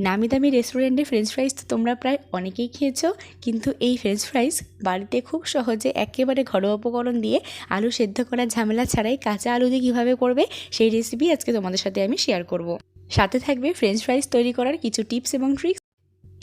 নামি দামি রেস্টুরেন্টে ফ্রেঞ্চ ফ্রাইস তো তোমরা প্রায় অনেকেই খেয়েছ, কিন্তু এই ফ্রেঞ্চ ফ্রাইস বাড়িতে খুব সহজে একেবারে ঘরোয়া উপকরণ দিয়ে আলু সেদ্ধ করার ঝামেলা ছাড়াই কাঁচা আলু দিয়ে কীভাবে করবে সেই রেসিপি আজকে তোমাদের সাথে আমি শেয়ার করব। সাথে থাকবে ফ্রেঞ্চ ফ্রাইস তৈরি করার কিছু টিপস এবং ট্রিক্স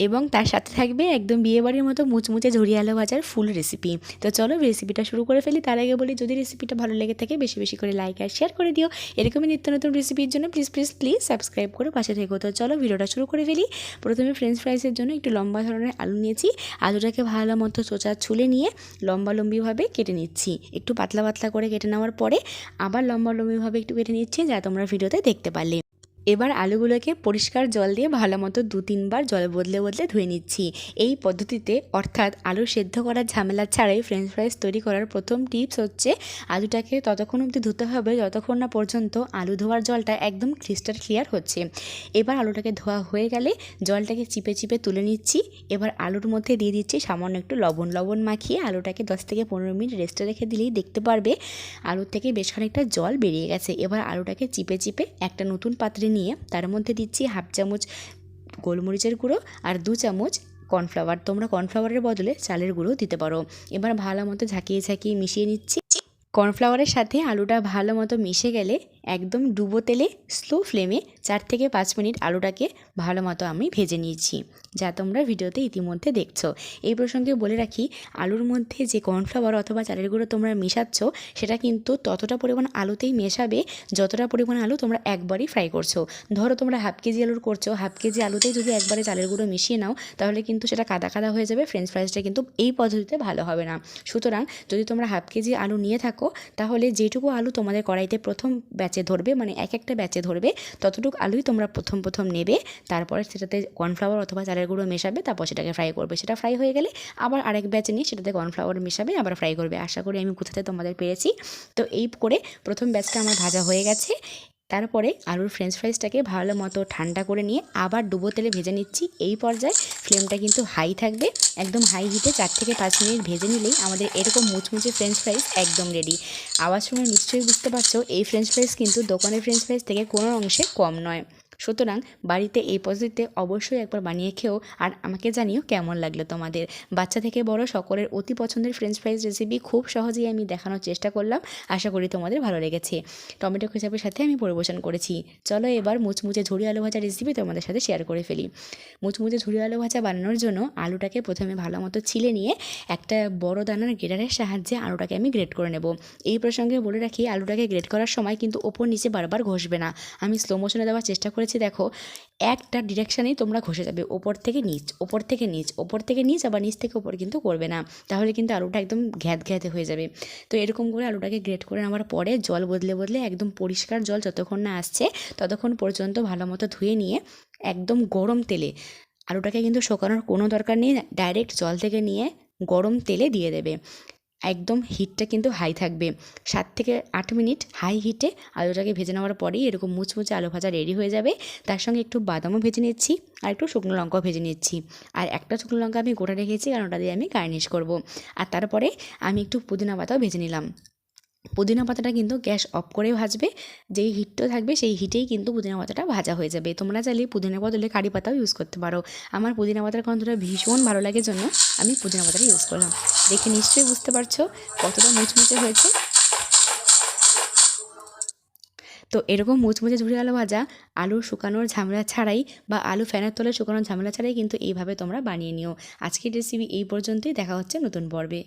এবং তার সাথে থাকবে একদম বিয়েবাড়ির মতো মুচমুচে ঝরিয়ে আলু ভাজার ফুল রেসিপি তো চলো রেসিপিটা শুরু করে ফেলি। তার আগে বলি, যদি রেসিপিটা ভালো লেগে থাকে, বেশি বেশি করে লাইক আর শেয়ার করে দিও। এরকমই নিত্য নতুন রেসিপির জন্য প্লিজ প্লিজ প্লিজ সাবস্ক্রাইব করে পাশে থেকো। তো চলো ভিডিওটা শুরু করে ফেলি। প্রথমে ফ্রেঞ্চ ফ্রাইসের জন্য একটু লম্বা ধরনের আলু নিয়েছি। আলুটাকে ভালো মতো চোচা ছুলে নিয়ে লম্বা লম্বিভাবে কেটে নিচ্ছি। একটু পাতলা পাতলা করে কেটে নেওয়ার পরে আবার লম্বা লম্বিভাবে একটু কেটে নিচ্ছি, যা তোমরা ভিডিওতে দেখতে পারলে। এবার আলুগুলোকে পরিষ্কার জল দিয়ে ভালো মতো দু তিনবার জল বদলে বদলে ধুয়ে নিচ্ছি। এই পদ্ধতিতে অর্থাৎ আলু সেদ্ধ করার ঝামেলা ছাড়াই ফ্রেঞ্চ ফ্রাইস তৈরি করার প্রথম টিপস হচ্ছে আলুটাকে ততক্ষণ অবধি ধুতে হবে, যতক্ষণ না পর্যন্ত আলু ধোয়ার জলটা একদম ক্রিস্টাল ক্লিয়ার হচ্ছে। এবার আলুটাকে ধোয়া হয়ে গেলে জলটাকে চিপে চিপে তুলে নিচ্ছি। এবার আলুর মধ্যে দিয়ে দিচ্ছি সামান্য একটু লবণ লবণ মাখিয়ে আলুটাকে দশ থেকে পনেরো মিনিট রেস্টে রেখে দিলেই দেখতে পারবে আলুর থেকে বেশ খানিকটা জল বেরিয়ে গেছে। এবার আলুটাকে চিপে চিপে একটা নতুন পাত্রে নিয়ে তার মধ্যে দিচ্ছি হাফ চামচ গোলমরিচের গুঁড়ো আর দু চামচ কর্নফ্লাওয়ার। তোমরা কর্নফ্লাওয়ারের বদলে চালের গুঁড়ো দিতে পারো। এবার ভালো মতো ঝাঁকিয়ে ঝাঁকিয়ে মিশিয়ে নিচ্ছি। কর্নফ্লাওয়ারের সাথে আলুটা ভালো মতো মিশে গেলে একদম ডুবো তেলে স্লো ফ্লেমে চার থেকে পাঁচ মিনিট আলুটাকে ভালো মতো আমি ভেজে নিয়েছি, যা তোমরা ভিডিওতে ইতিমধ্যে দেখছ। এই প্রসঙ্গে বলে রাখি, আলুর মধ্যে যে কর্নফ্লাওয়ার অথবা চালের গুঁড়ো তোমরা মেশাচ্ছ, সেটা কিন্তু ততটা পরিমাণ আলুতেই মেশাবে, যতটা পরিমাণ আলু তোমরা একবারই ফ্রাই করছ। ধরো তোমরা হাফ কেজি আলুর করছ হাফ কেজি আলুতেই যদি একবারে চালের গুঁড়ো মিশিয়ে নাও, তাহলে কিন্তু সেটা কাদা কাদা হয়ে যাবে ফ্রেঞ্চ ফ্রাইসটা কিন্তু এই পদ্ধতিতে ভালো হবে না। সুতরাং যদি তোমরা হাফ কেজি আলু নিয়ে থাকো, তাহলে যেটুকু আলু তোমাদের কড়াইতে প্রথম ব্যাচে ধরবে মানে এক একটা ব্যাচে ধরবে, ততটুকু আলুই তোমরা প্রথম প্রথম নেবে, তারপরে সেটাতে কর্নফ্লাওয়ার অথবা চালের গুঁড়ো মেশাবে, তারপর সেটাকে ফ্রাই করবে। সেটা ফ্রাই হয়ে গেলে আবার আরেক ব্যাচ নিয়ে সেটাতে কর্নফ্লাওয়ার মেশাবে, আবার ফ্রাই করবে। আশা করি আমি কোথাতে তোমাদের পেরেছি। তো এই করে প্রথম ব্যাচটা আমার ভাজা হয়ে গেছে। তারপরে আলুর ফ্রেঞ্চ ফ্রাইসটাকে ভালো মতো ঠান্ডা করে নিয়ে আবার ডুবো তেলে ভেজে নিচ্ছি। এই পর্যায়ে ফ্লেমটা কিন্তু হাই থাকবে। একদম হাই হিটে চার থেকে পাঁচ মিনিট ভেজে নিলেই আমাদের এরকম মুচমুচে ফ্রেঞ্চ ফ্রাইস একদম রেডি আওয়াজ সময় নিশ্চয়ই বুঝতে পারছ, এই ফ্রেঞ্চ ফ্রাইস কিন্তু দোকানের ফ্রেঞ্চ ফ্রাইস থেকে কোনো অংশে কম নয়। সুতরাং বাড়িতে এই পদ্ধতিতে অবশ্যই একবার বানিয়ে খেও আর আমাকে জানিও কেমন লাগল তোমাদের। বাচ্চা থেকে বড় সকলের অতি পছন্দের ফ্রেঞ্চ ফ্রাইজ রেসিপি খুব সহজেই আমি দেখানোর চেষ্টা করলাম। আশা করি তোমাদের ভালো লেগেছে। টমেটো কেচাপের সাথে আমি পরিবেশন করেছি। চলো এবার মুচমুচে ঝুড়ি আলু ভাজা রেসিপি তোমাদের সাথে শেয়ার করে ফেলি। মুচমুচে ঝুড়ি আলু ভাজা বানানোর জন্য আলুটাকে প্রথমে ভালো মতো ছিলে নিয়ে একটা বড় দানার গ্রেটারের সাহায্যে আলুটাকে আমি গ্রেট করে নেব। এই প্রসঙ্গে বলে রাখি, আলুটাকে গ্রেট করার সময় কিন্তু ওপর নিচে বারবার ঘষবে না। আমি স্লো মোশনে দেওয়ার চেষ্টা করেছি দেখো, একটা ডিরেকশানেই তোমরা ঘষে যাবে, ওপর থেকে নিচ, ওপর থেকে নিচ, ওপর থেকে নিচ, আবার নিচ থেকে ওপর কিন্তু করবে না। তাহলে কিন্তু আলুটা একদম ঘ্যাত ঘ্যাতে হয়ে যাবে। তো এরকম করে আলুটাকে গ্রেট করে নেওয়ার পরে জল বদলে বদলে একদম পরিষ্কার জল যতক্ষণ না আসছে, ততক্ষণ পর্যন্ত ভালো মতো ধুয়ে নিয়ে একদম গরম তেলে আলুটাকে কিন্তু শোকানোর কোনো দরকার নেই ডাইরেক্ট জল থেকে নিয়ে গরম তেলে দিয়ে দেবে। একদম হিটটা কিন্তু হাই থাকবে। সাত থেকে আট মিনিট হাই হিটে আলুটাকে ভেজে নেওয়ার পরেই এরকম মুচমুচে আলু ভাজা রেডি হয়ে যাবে। তার সঙ্গে একটু বাদামও ভেজে নিচ্ছি আর একটু শুকনো লঙ্কাও ভেজে নিচ্ছি। আর একটা শুকনো লঙ্কা আমি গোটা রেখেছি, কারণ ওটা দিয়ে আমি গার্নিশ করব। আর তারপরে আমি একটু পুদিনা পাতাও ভেজে নিলাম। পুদিনা পাতাটা কিন্তু গ্যাস অফ করে ভাজবে। যেই হিটটা থাকবে সেই হিটেই কিন্তু পুদিনা পাতাটা ভাজা হয়ে যাবে। তোমরা চাইলে পুদিনা বদলে কারি পাতাও ইউজ করতে পারো। আমার পুদিনা পাতার গন্ধটা ভীষণ ভালো লাগে জন্য আমি পুদিনা পাতাটা ইউজ করলাম। দেখে নিশ্চয়ই বুঝতে পারছ কতটা মুচমুচে হয়েছে। তো এরকম মুচমুচে ঝুড়ি আলু ভাজা, আলু শুকানোর ঝামেলা ছাড়াই বা আলু ফ্যানের তলে শুকানোর ঝামেলা ছাড়াই কিন্তু এইভাবে তোমরা বানিয়ে নিও। আজকের রেসিপি এই পর্যন্তই। দেখা হচ্ছে নতুন পর্বে।